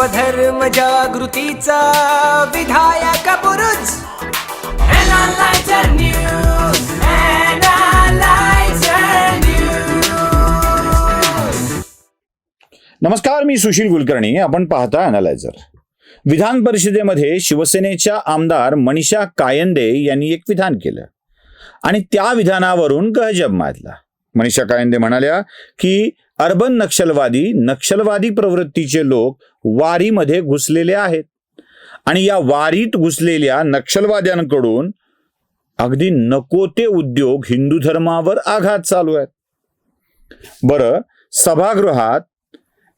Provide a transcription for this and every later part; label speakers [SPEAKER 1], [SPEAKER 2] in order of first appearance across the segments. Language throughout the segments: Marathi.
[SPEAKER 1] स्वधर्म जागृतीचा विधायक News.
[SPEAKER 2] नमस्कार मी सुशील कुलकर्णी. आपण पाहता अनालायझर विधान परिषदेमध्ये शिवसेनेच्या आमदार मनीषा कायंदे यांनी एक विधान केलं आणि त्या विधानावरून गहजब माजला मनीषा कायंदे म्हणाल्या की अर्बन नक्षलवादी नक्षलवादी प्रवृत्तीचे लोक वारीमध्ये घुसलेले आहेत. आणि या वारीत घुसलेल्या नक्षलवाद्यांकडून अगदी नको ते उद्योग हिंदू धर्मावर आघात चालू आहेत. बरं सभागृहात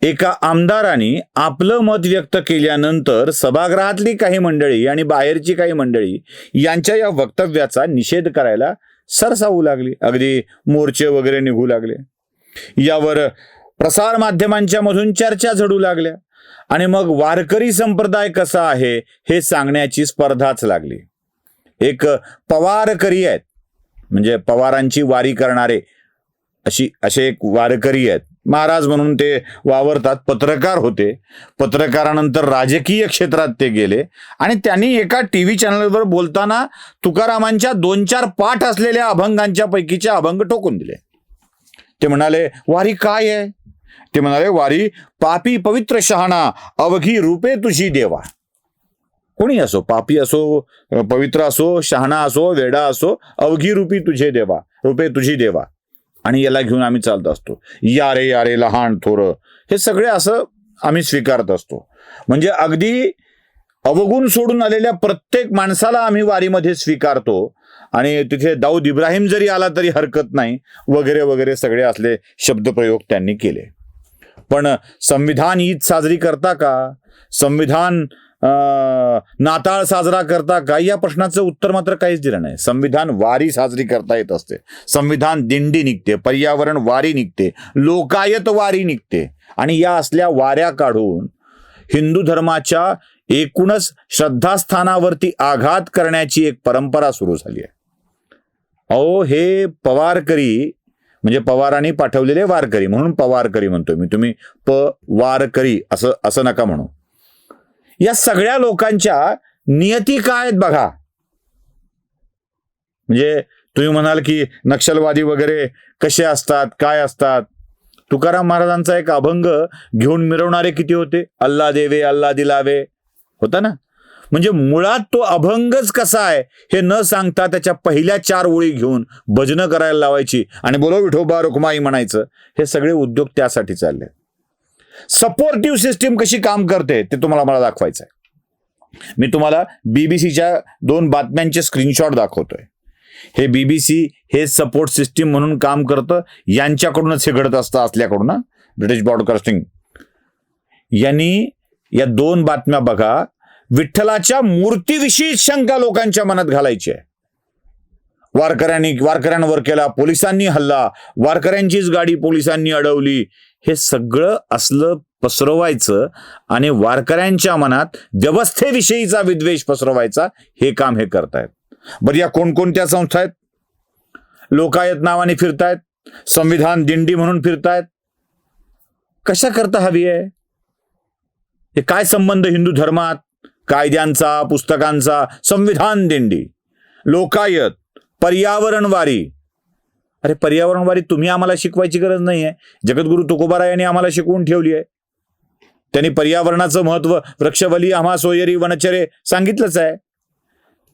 [SPEAKER 2] एका आमदाराने आपलं मत व्यक्त केल्यानंतर सभागृहातली काही मंडळी आणि बाहेरची काही मंडळी यांच्या या वक्तव्याचा निषेध करायला सरसावू लागली. अगदी मोर्चे वगैरे निघू लागले. यावर प्रसार माध्यमांच्या मधून चर्चा झडू लागल्या. आणि मग वारकरी संप्रदाय कसा आहे हे सांगण्याची स्पर्धाच लागली. एक पवारकरी आहेत. म्हणजे पवारांची वारी करणारे अशी असे एक वारकरी आहेत. महाराज म्हणून ते वावरतात. पत्रकार होते. पत्रकारानंतर राजकीय क्षेत्रात ते गेले. आणि त्यांनी एका टी व्ही चॅनलवर बोलताना तुकारामांच्या दोन चार पाठ असलेल्या अभंगांच्या पैकीचे अभंग ठोकून दिले. ते म्हणाले वारी काय आहे? ते म्हणाले वारी पापी पवित्र शहाणा अवघी रूपे तुझी देवा. कोणी असो पापी असो पवित्र असो शहाणा असो वेडा असो अवघी रूपी तुझे देवा रूपे तुझी देवा. आणि याला घेऊन आम्ही चालत असतो. यारे यारे लहान थोर. हे सगळे असं आम्ही स्वीकारत असतो. म्हणजे अगदी अवगुण सोडून आलेल्या प्रत्येक माणसाला आम्ही वारीमध्ये स्वीकारतो. आणि तिथे दाऊद इब्राहिम जरी आला तरी हरकत नाही. वगैरे वगैरे सगळे असले शब्दप्रयोग त्यांनी केले. पण संविधान ईद साजरी करता का? संविधान नाताळ साजरा करता का या प्रश्नाचं उत्तर मात्र काहीच दिलं नाही. संविधान वारी साजरी करता येत असते. संविधान दिंडी निघते पर्यावरण वारी निघते लोकायत वारी निघते. आणि या असल्या वाऱ्या काढून हिंदू धर्माच्या एकूणच श्रद्धास्थानावरती आघात करण्याची एक परंपरा सुरू झाली आहे. अहो हे पवारकरी म्हणजे पवारांनी पाठवलेले वारकरी म्हणून पवारकरी म्हणतो मी. तुम्ही प वारकरी असं असं नका म्हणू. या सगळ्या लोकांच्या नियती काय आहेत बघा. म्हणजे तुम्ही म्हणाल की नक्षलवादी वगैरे कसे असतात काय असतात? तुकाराम महाराजांचा एक अभंग घेऊन मिरवणारे किती होते? अल्ला देवे अल्ला दिलावे. होता ना? म्हणजे मुळात तो अभंगच कसा आहे हे न सांगता त्याच्या पहिल्या चार ओळी घेऊन भजनं करायला लावायची आणि बोलो विठोबा रुक्माई म्हणायचं. हे सगळे उद्योग त्यासाठी चालले. सपोर्टिव्ह सिस्टीम कशी काम करते ते तुम्हाला मला दाखवायचं आहे मी तुम्हाला बीबीसीच्या दोन बातम्यांचे स्क्रीनशॉट दाखवतोय. हे बीबीसी हे सपोर्ट सिस्टीम म्हणून काम करतं यांच्याकडूनच हे घडत असतं असल्याकडून ब्रिटिश ब्रॉडकास्टिंग यांनी या दोन बातम्या बघा विठ्ठलाच्या मूर्तीविषयी शंका लोकांच्या मनात घालायची आहे. वारकऱ्यांनी वारकऱ्यांवर केला पोलिसांनी हल्ला. वारकऱ्यांचीच गाडी पोलिसांनी अडवली. हे सगळं असलं पसरवायचं आणि वारकऱ्यांच्या मनात व्यवस्थेविषयीचा विद्वेष पसरवायचा हे काम हे करतायत. बरं या कोणकोणत्या संस्था आहेत? लोकायत नावाने फिरतायत. संविधान दिंडी म्हणून फिरतायत. कशा करता हवी आहे? हे काय संबंध हिंदू धर्मात? कायद्यांचा पुस्तकांचा? संविधान दिंडी. लोकायत. पर्यावरणवारी. अरे पर्यावरण वारी तुम्ही आम्हाला शिकवायची गरज नाही आहे जगद्गुरु तुकोबारा यांनी आम्हाला शिकवून ठेवली आहे त्यांनी पर्यावरणाचं महत्त्व वृक्षवली आम्हा सोयरी वनचरे सांगितलंच आहे.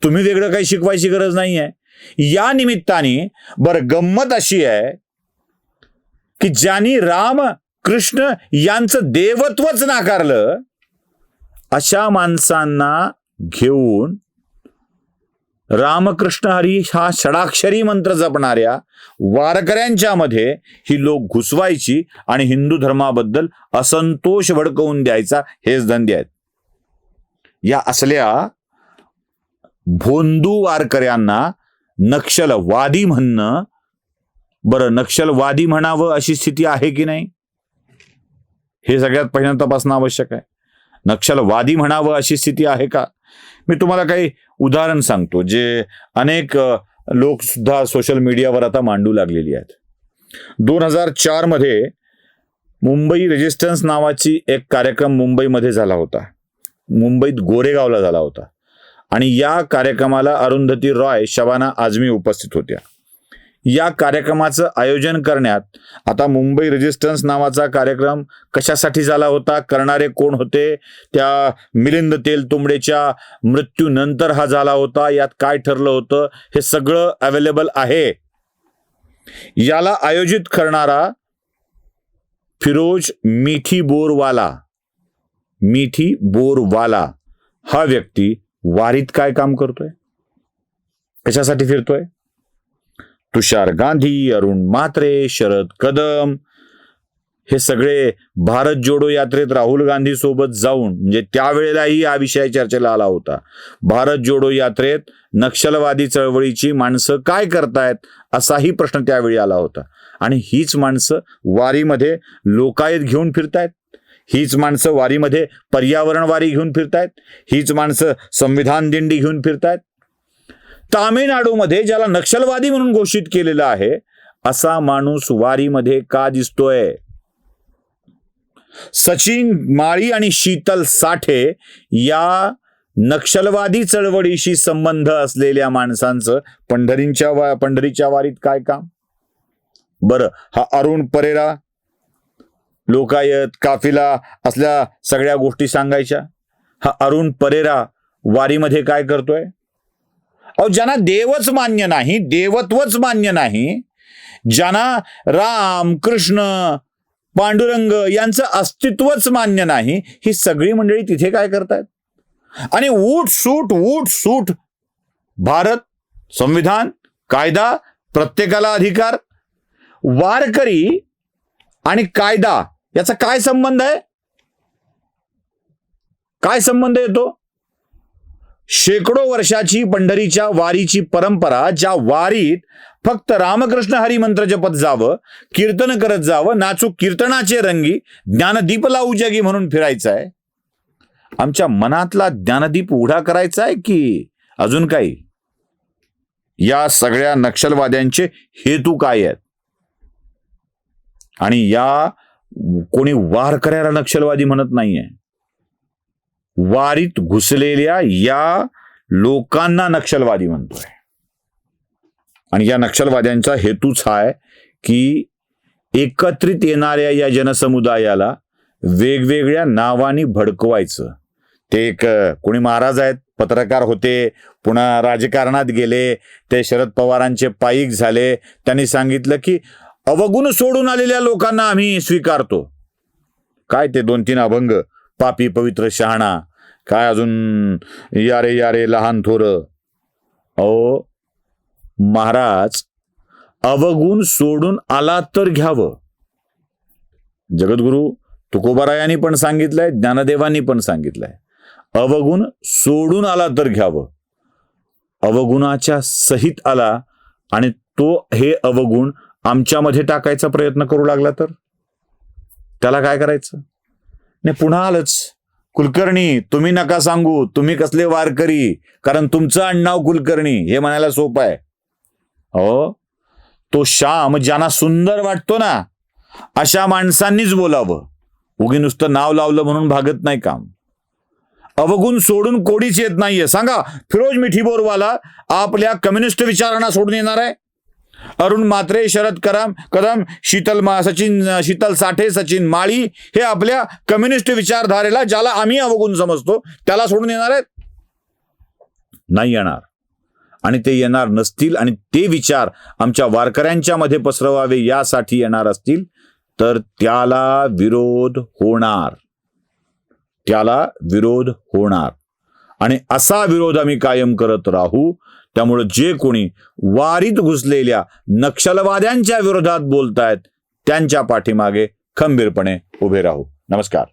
[SPEAKER 2] तुम्ही वेगळं काही शिकवायची गरज नाही आहे या निमित्ताने बरं गंमत अशी आहे की ज्यांनी राम कृष्ण यांचं देवत्वच नाकारलं अशा माणसांना घेऊन रामकृष्ण हरी हा षडाक्षरी मंत्र जपणाऱ्या वारकऱ्यांच्या मध्ये ही लोक घुसवायची आणि हिंदू धर्माबद्दल असंतोष भडकवून द्यायचा हेच धंदे आहेत. या असल्या भोंदू वारकऱ्यांना नक्षलवादी म्हणणं बरं नक्षलवादी म्हणावं अशी स्थिती आहे की नाही? हे सगळ्यात पहिल्यांदा तपासणं आवश्यक आहे. नक्षलवादी म्हणावं अशी स्थिती आहे का? मी तुम्हाला काही उदाहरण सांगतो जे अनेक लोकसुद्धा लोक सुद्धा सोशल मीडियावर आता मांडू लागलेली आहेत. दोन हजार चारमध्ये मुंबई रेजिस्टन्स नावाची एक कार्यक्रम मुंबईमध्ये झाला होता. मुंबईत गोरेगावला झाला होता. आणि या कार्यक्रमाला अरुंधती रॉय शबाना आझमी उपस्थित होत्या. या कार्यक्रमाचं आयोजन करण्यात. आता मुंबई रेजिस्टन्स नावाचा कार्यक्रम कशासाठी झाला होता? करणारे कोण होते? त्या मिलिंद तेलतुंबडेच्या मृत्यूनंतर हा झाला होता. यात काय ठरलं होतं? हे सगळं अवेलेबल आहे. याला आयोजित करणारा फिरोज मिठी बोरवाला. मिठी बोरवाला. हा व्यक्ती वारीत काय काम करतोय? कशासाठी फिरतोय? तुषार गांधी अरुण म्हात्रे शरद कदम हे सगळे भारत जोडो यात्रेत राहुल गांधी सोबत जाऊन म्हणजे त्यावेळेलाही हा विषय चर्चेला आला होता. भारत जोडो यात्रेत नक्षलवादी चळवळीची माणसं काय करतायत असाही प्रश्न त्यावेळी आला होता. आणि हीच माणसं वारीमध्ये लोकायत घेऊन फिरतायत. हीच माणसं वारीमध्ये पर्यावरण वारी घेऊन फिरतायत. हीच माणसं संविधान दिंडी घेऊन फिरतायत. तामिळनाडूमध्ये ज्याला नक्षलवादी म्हणून घोषित केलेलं आहे असा माणूस वारीमध्ये का दिसतोय? सचिन माळी आणि शीतल साठे या नक्षलवादी चळवळीशी संबंध असलेल्या माणसांचं पंढरींच्या वा पंढरीच्या वारीत काय काम? बरं हा अरुण परेरा लोकायत काफिला असल्या सगळ्या गोष्टी सांगायच्या. हा अरुण परेरा वारीमध्ये काय करतोय? अहो ज्यांना देवच मान्य नाही देवत्वच मान्य नाही ज्यांना राम कृष्ण पांडुरंग यांचं अस्तित्वच मान्य नाही ही सगळी मंडळी तिथे काय करतायत? आणि उठ सूट उठ सूट भारत संविधान कायदा प्रत्येकाला अधिकार वारकरी आणि कायदा याचा काय संबंध आहे? काय संबंध येतो? शेकडो वर्षाची पंढरीच्या वारीची परंपरा ज्या वारीत फक्त रामकृष्ण हरी मंत्र जपत जावं कीर्तन करत जावं नाचू कीर्तनाचे रंगी ज्ञानदीप लावू जगी म्हणून फिरायचं आहे आमच्या मनातला ज्ञानदीप उघडा करायचा आहे की अजून काही? या सगळ्या नक्षलवाद्यांचे हेतू काय आहेत? आणि या कोणी वार करायला नक्षलवादी म्हणत नाहीये. वारीत घुसलेल्या या लोकांना नक्षलवादी म्हणतोय. आणि या नक्षलवाद्यांचा हेतूच हा आहे की एकत्रित येणाऱ्या या जनसमुदायाला वेगवेगळ्या नावानी भडकवायचं. ते एक कोणी महाराज आहेत पत्रकार होते पुन्हा राजकारणात गेले ते शरद पवारांचे पायिक झाले. त्यांनी सांगितलं की अवगुण सोडून आलेल्या लोकांना आम्ही स्वीकारतो. काय ते दोन तीन अभंग? पापी पवित्र शहाणा काय अजून यारे यारे लहान थोर? अहो महाराज अवगुण सोडून आला तर घ्यावं. जगद्गुरु तुकोबारायांनी पण सांगितलंय ज्ञानदेवांनी पण सांगितलंय. अवगुण सोडून आला तर घ्यावं. अवगुणाच्या सहित आला आणि तो हे अवगुण आमच्यामध्ये टाकायचा प्रयत्न करू लागला तर? त्याला काय करायचं? नाही पुन्हा आलंच. कुलकर्णी तुम्ही नका सांगू तुम्ही कसले वारकरी कारण तुमचं आडनाव कुलकर्णी हे म्हणायला सोपं आहे. हो? तो श्याम ज्यांना सुंदर वाटतो ना अशा माणसांनीच बोलावं. उगी नुसतं नाव लावलं म्हणून भागत नाही काम. अवगुण सोडून कोडीच येत नाहीये. सांगा फिरोज मिठीबोरवाला आपल्या कम्युनिस्ट विचारांना सोडून येणार आहे? अरुण म्हात्रे शरद करम कदम शीतल मा सचिन शीतल साठे सचिन माळी हे आपल्या कम्युनिस्ट विचारधारेला ज्याला आम्ही अवगुण समजतो त्याला सोडून येणार आहेत? नाही येणार. आणि ते येणार नसतील आणि ते विचार आमच्या वारकऱ्यांच्या मध्ये पसरवावे यासाठी येणार असतील तर त्याला विरोध होणार. त्याला विरोध होणार. आणि असा विरोध आम्ही कायम करत राहू त्यामुळं जे कोणी वारीत घुसलेल्या नक्षलवाद्यांच्या विरोधात बोलतायत त्यांच्या पाठीमागे खंबीरपणे उभे राहू. नमस्कार.